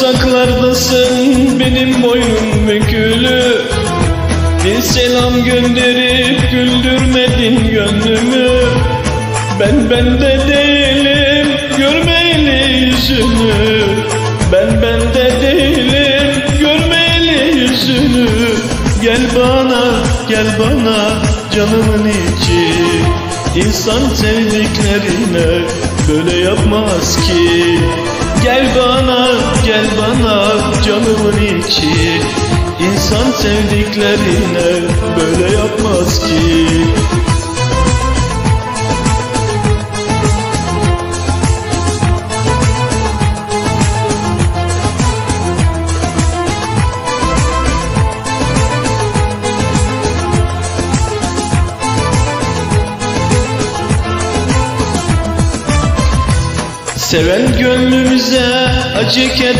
uzaklardasın benim boynum bükülü Bir selam gönderip güldürmedin gönlümü. Ben bende değilim görmeyeli yüzünü. Ben bende değilim görmeyeli yüzünü. Gel bana gel bana canımın içi. İnsan sevdiklerine böyle yapmaz ki canımın içi İnsan sevdiklerine böyle yapmaz ki. Seven gönlümüze acı keder